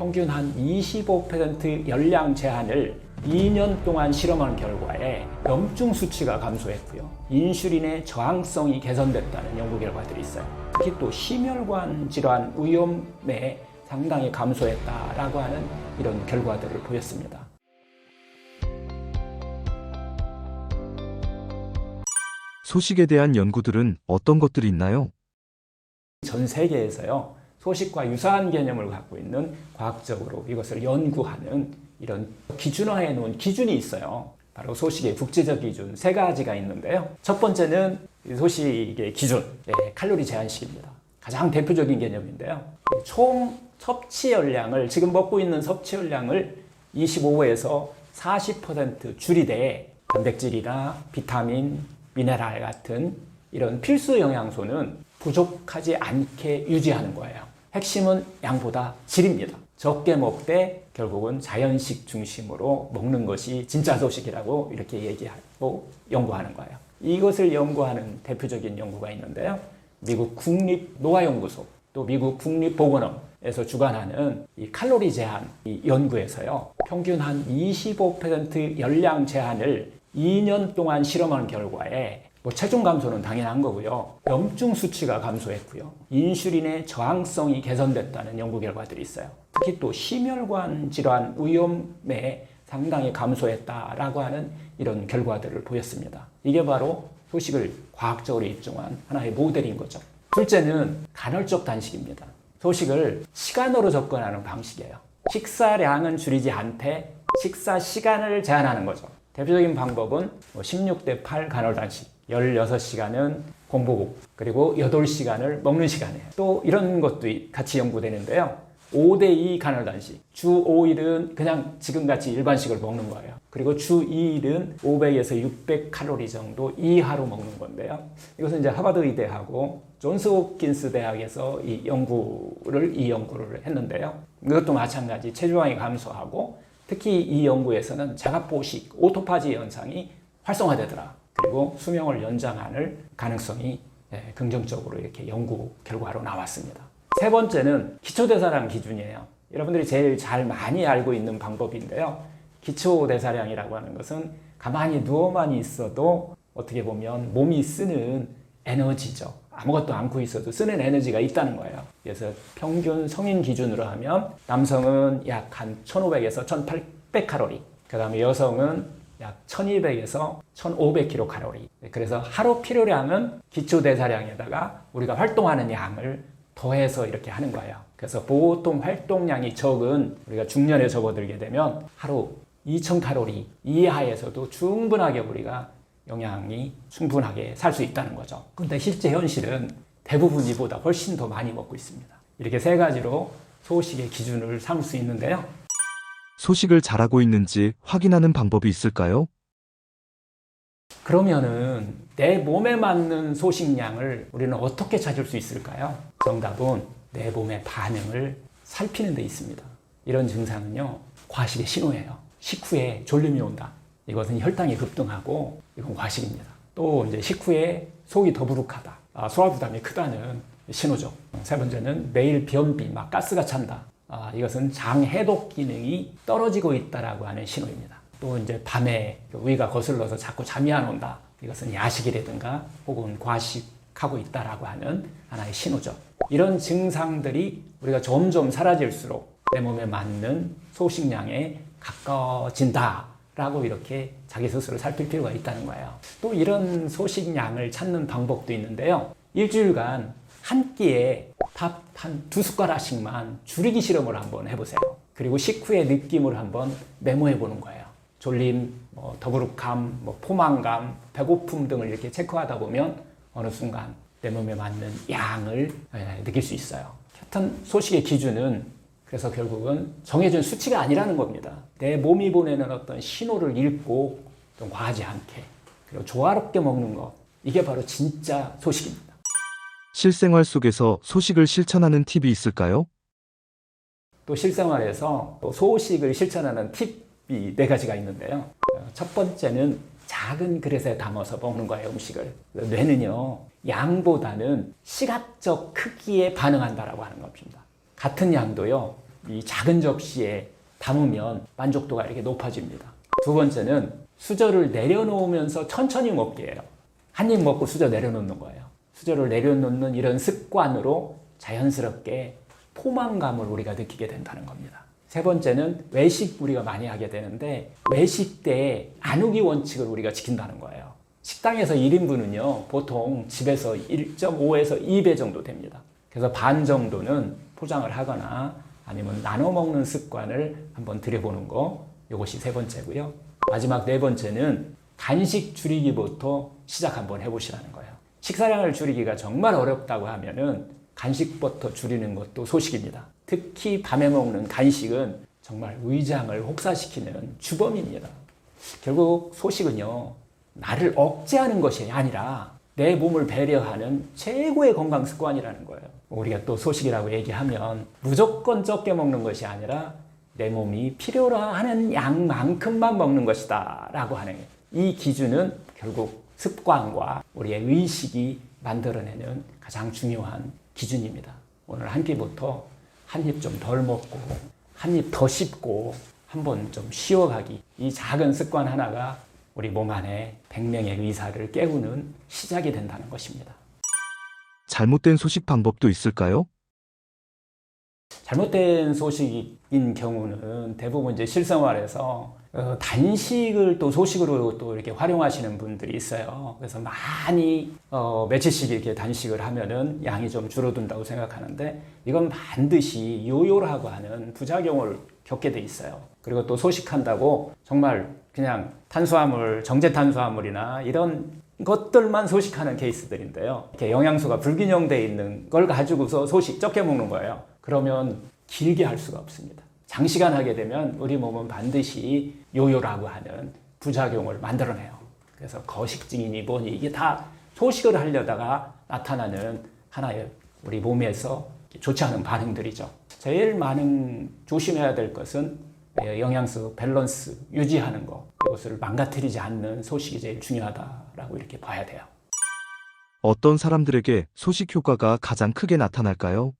평균 한 25% 열량 제한을 2년 동안 실험한 결과에 염증 수치가 감소했고요. 인슐린의 저항성이 개선됐다는 연구 결과들이 있어요. 특히 또 심혈관 질환 위험에 상당히 감소했다라고 하는 이런 결과들을 보였습니다. 소식에 대한 연구들은 어떤 것들이 있나요? 전 세계에서요 소식과 유사한 개념을 갖고 있는 과학적으로 이것을 연구하는 이런 기준화해 놓은 기준이 있어요. 바로 소식의 국제적 기준 세 가지가 있는데요. 첫 번째는 이 소식의 기준, 네, 칼로리 제한식입니다. 가장 대표적인 개념인데요. 총 섭취 열량을 지금 먹고 있는 섭취 열량을 25에서 40% 줄이되 단백질이나 비타민, 미네랄 같은 이런 필수 영양소는 부족하지 않게 유지하는 거예요. 핵심은 양보다 질입니다. 적게 먹되 결국은 자연식 중심으로 먹는 것이 진짜 소식이라고 이렇게 얘기하고 연구하는 거예요. 이것을 연구하는 대표적인 연구가 있는데요. 미국 국립 노화연구소 또 미국 국립보건원에서 주관하는 이 칼로리 제한 이 연구에서요. 평균 한 25% 열량 제한을 2년 동안 실험한 결과에 뭐 체중 감소는 당연한 거고요. 염증 수치가 감소했고요. 인슐린의 저항성이 개선됐다는 연구 결과들이 있어요. 특히 또 심혈관 질환 위험에 상당히 감소했다라고 하는 이런 결과들을 보였습니다. 이게 바로 소식을 과학적으로 입증한 하나의 모델인 거죠. 둘째는 간헐적 단식입니다. 소식을 시간으로 접근하는 방식이에요. 식사량은 줄이지 않되 식사 시간을 제한하는 거죠. 대표적인 방법은 16대 8 간헐 단식, 16시간은 공복국, 그리고 8시간을 먹는 시간이에요. 또 이런 것도 같이 연구되는데요. 5대2 간헐 단식. 주 5일은 그냥 지금같이 일반식을 먹는 거예요. 그리고 주 2일은 500에서 600 칼로리 정도 이하로 먹는 건데요. 이것은 이제 하버드 의대하고 존스 홉킨스 대학에서 이 연구를 이 연구를 했는데요. 이것도 마찬가지 체중량이 감소하고 특히 이 연구에서는 자가포식 오토파지 현상이 활성화되더라. 그리고 수명을 연장하는 가능성이 예, 긍정적으로 이렇게 연구 결과로 나왔습니다. 세 번째는 기초대사량 기준이에요. 여러분들이 제일 잘 많이 알고 있는 방법인데요. 기초대사량이라고 하는 것은 가만히 누워만 있어도 어떻게 보면 몸이 쓰는 에너지죠. 아무것도 않고 있어도 쓰는 에너지가 있다는 거예요. 그래서 평균 성인 기준으로 하면 남성은 약 한 1500에서 1800 칼로리, 그 다음에 여성은 약 1200에서 1500 칼로리. 그래서 하루 필요량은 기초 대사량에다가 우리가 활동하는 양을 더해서 이렇게 하는 거예요. 그래서 보통 활동량이 적은 우리가 중년에 접어들게 되면 하루 2000 칼로리 이하에서도 충분하게 우리가 영양이 충분하게 살 수 있다는 거죠. 근데 실제 현실은 대부분 이보다 훨씬 더 많이 먹고 있습니다. 이렇게 세 가지로 소식의 기준을 삼을 수 있는데요. 소식을 잘하고 있는지 확인하는 방법이 있을까요? 그러면은 내 몸에 맞는 소식량을 우리는 어떻게 찾을 수 있을까요? 정답은 내 몸의 반응을 살피는 데 있습니다. 이런 증상은요, 과식의 신호예요. 식후에 졸림이 온다. 이것은 혈당이 급등하고 이건 과식입니다. 또 이제 식후에 속이 더부룩하다. 아, 소화 부담이 크다는 신호죠. 세 번째는 매일 변비, 막 가스가 찬다. 아, 이것은 장 해독 기능이 떨어지고 있다라고 하는 신호입니다. 또 이제 밤에 위가 거슬러서 자꾸 잠이 안 온다. 이것은 야식이라든가 혹은 과식하고 있다라고 하는 하나의 신호죠. 이런 증상들이 우리가 점점 사라질수록 내 몸에 맞는 소식량에 가까워진다. 라고 이렇게 자기 스스로 살필 필요가 있다는 거예요. 또 이런 소식량을 찾는 방법도 있는데요. 일주일간 한 끼에 밥 한 두 숟가락씩만 줄이기 실험을 한번 해보세요. 그리고 식후의 느낌을 한번 메모해 보는 거예요. 졸림, 뭐 더부룩함, 뭐 포만감, 배고픔 등을 이렇게 체크하다 보면 어느 순간 내 몸에 맞는 양을 예, 느낄 수 있어요. 하여튼 소식의 기준은 그래서 결국은 정해진 수치가 아니라는 겁니다. 내 몸이 보내는 어떤 신호를 읽고 좀 과하지 않게 그리고 조화롭게 먹는 것 이게 바로 진짜 소식입니다. 실생활 속에서 소식을 실천하는 팁이 있을까요? 또 실생활에서 또 소식을 실천하는 팁이 네 가지가 있는데요. 첫 번째는 작은 그릇에 담아서 먹는 거예요, 음식을. 뇌는요, 양보다는 시각적 크기에 반응한다라고 하는 겁니다. 같은 양도요, 이 작은 접시에 담으면 만족도가 이렇게 높아집니다. 두 번째는 수저를 내려놓으면서 천천히 먹게 해요. 한 입 먹고 수저 내려놓는 거예요. 수저를 내려놓는 이런 습관으로 자연스럽게 포만감을 우리가 느끼게 된다는 겁니다. 세 번째는 외식 우리가 많이 하게 되는데 외식 때 안우기 원칙을 우리가 지킨다는 거예요. 식당에서 1인분은요, 보통 집에서 1.5에서 2배 정도 됩니다. 그래서 반 정도는 포장을 하거나 아니면 나눠 먹는 습관을 한번 들여보는 거, 이것이 세 번째고요. 마지막 네 번째는 간식 줄이기부터 시작 한번 해보시라는 거예요. 식사량을 줄이기가 정말 어렵다고 하면은 간식부터 줄이는 것도 소식입니다. 특히 밤에 먹는 간식은 정말 위장을 혹사시키는 주범입니다. 결국 소식은요, 나를 억제하는 것이 아니라 내 몸을 배려하는 최고의 건강 습관이라는 거예요. 우리가 또 소식이라고 얘기하면 무조건 적게 먹는 것이 아니라 내 몸이 필요로 하는 양만큼만 먹는 것이다 라고 하는 이 기준은 결국 습관과 우리의 의식이 만들어내는 가장 중요한 기준입니다. 오늘 한 끼부터 한 입 좀 덜 먹고 한 입 더 씹고 한 번 좀 쉬어가기 이 작은 습관 하나가 우리 몸 안에 100명의 의사를 깨우는 시작이 된다는 것입니다. 잘못된 소식 방법도 있을까요? 잘못된 소식인 경우는 대부분 이제 실생활에서 어, 단식을 또 소식으로 또 이렇게 활용하시는 분들이 있어요. 그래서 많이 어, 며칠씩 이렇게 단식을 하면은 양이 좀 줄어든다고 생각하는데 이건 반드시 요요라고 하는 부작용을 겪게 돼 있어요. 그리고 또 소식한다고 정말 그냥 탄수화물, 정제 탄수화물이나 이런 것들만 소식하는 케이스들인데요. 이렇게 영양소가 불균형되어 있는 걸 가지고서 소식 적게 먹는 거예요. 그러면 길게 할 수가 없습니다. 장시간 하게 되면 우리 몸은 반드시 요요라고 하는 부작용을 만들어내요. 그래서 거식증이니 뭐니 이게 다 소식을 하려다가 나타나는 하나의 우리 몸에서 좋지 않은 반응들이죠. 제일 많은 조심해야 될 것은 영양소 밸런스 유지하는 거. 이것을 망가뜨리지 않는 소식이 제일 중요하다라고 이렇게 봐야 돼요. 어떤 사람들에게 소식 효과가 가장 크게 나타날까요?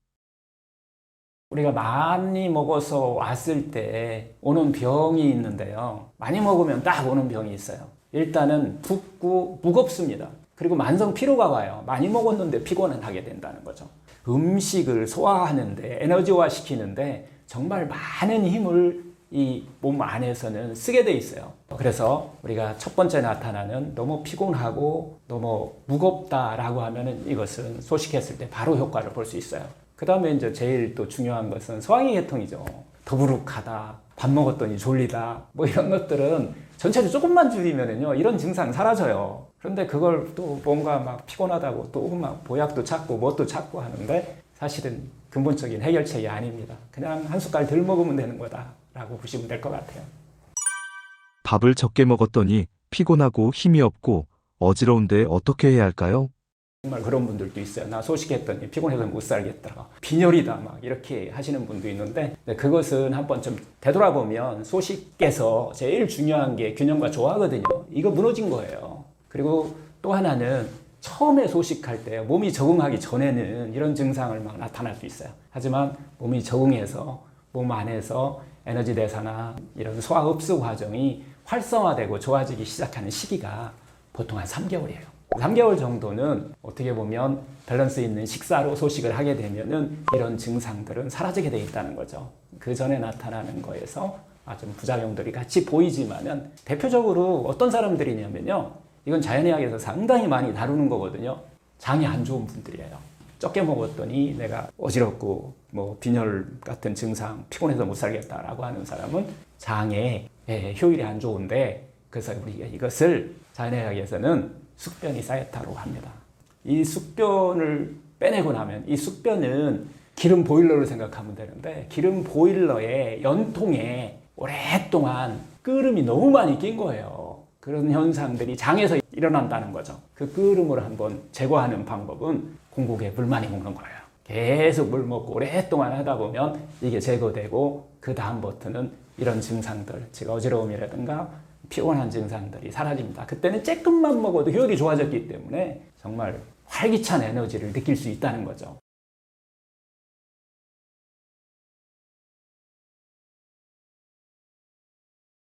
우리가 많이 먹어서 왔을 때 오는 병이 있는데요. 많이 먹으면 딱 오는 병이 있어요. 일단은 붓고 무겁습니다. 그리고 만성 피로가 와요. 많이 먹었는데 피곤은 하게 된다는 거죠. 음식을 소화하는데 에너지화 시키는데 정말 많은 힘을 이 몸 안에서는 쓰게 돼 있어요. 그래서 우리가 첫 번째 나타나는 너무 피곤하고 너무 무겁다라고 하면은 이것은 소식했을 때 바로 효과를 볼 수 있어요. 그 다음에 이제 제일 또 중요한 것은 소화기 계통이죠. 더부룩하다, 밥 먹었더니 졸리다, 뭐 이런 것들은 전체를 조금만 줄이면은요, 이런 증상 사라져요. 그런데 그걸 또 뭔가 막 피곤하다고 또 막 보약도 찾고 뭣도 찾고 하는데 사실은 근본적인 해결책이 아닙니다. 그냥 한 숟갈 덜 먹으면 되는 거다라고 보시면 될 것 같아요. 밥을 적게 먹었더니 피곤하고 힘이 없고 어지러운데 어떻게 해야 할까요? 정말 그런 분들도 있어요. 나 소식했더니 피곤해서 못 살겠다. 빈혈이다. 막 이렇게 하시는 분도 있는데 네, 그것은 한번 좀 되돌아보면 소식께서 제일 중요한 게 균형과 조화거든요. 이거 무너진 거예요. 그리고 또 하나는 처음에 소식할 때 몸이 적응하기 전에는 이런 증상을 막 나타날 수 있어요. 하지만 몸이 적응해서 몸 안에서 에너지 대사나 이런 소화 흡수 과정이 활성화되고 좋아지기 시작하는 시기가 보통 한 3개월이에요. 3개월 정도는 어떻게 보면 밸런스 있는 식사로 소식을 하게 되면은 이런 증상들은 사라지게 돼 있다는 거죠. 그 전에 나타나는 거에서 아, 좀 부작용들이 같이 보이지만은 대표적으로 어떤 사람들이냐면요. 이건 자연의학에서 상당히 많이 다루는 거거든요. 장이 안 좋은 분들이에요. 적게 먹었더니 내가 어지럽고 뭐 빈혈 같은 증상, 피곤해서 못 살겠다라고 하는 사람은 장에 예, 효율이 안 좋은데 그래서 우리가 이것을 자연의학에서는 숙변이 쌓였다고 합니다. 이 숙변을 빼내고 나면 이 숙변은 기름 보일러를 생각하면 되는데 기름 보일러의 연통에 오랫동안 끓음이 너무 많이 낀 거예요. 그런 현상들이 장에서 일어난다는 거죠. 그 끓음을 한번 제거하는 방법은 공복에 물 많이 먹는 거예요. 계속 물 먹고 오랫동안 하다 보면 이게 제거되고 그 다음부터는 이런 증상들, 즉 어지러움이라든가 피곤한 증상들이 사라집니다. 그때는 조금만 먹어도 효율이 좋아졌기 때문에 정말 활기찬 에너지를 느낄 수 있다는 거죠.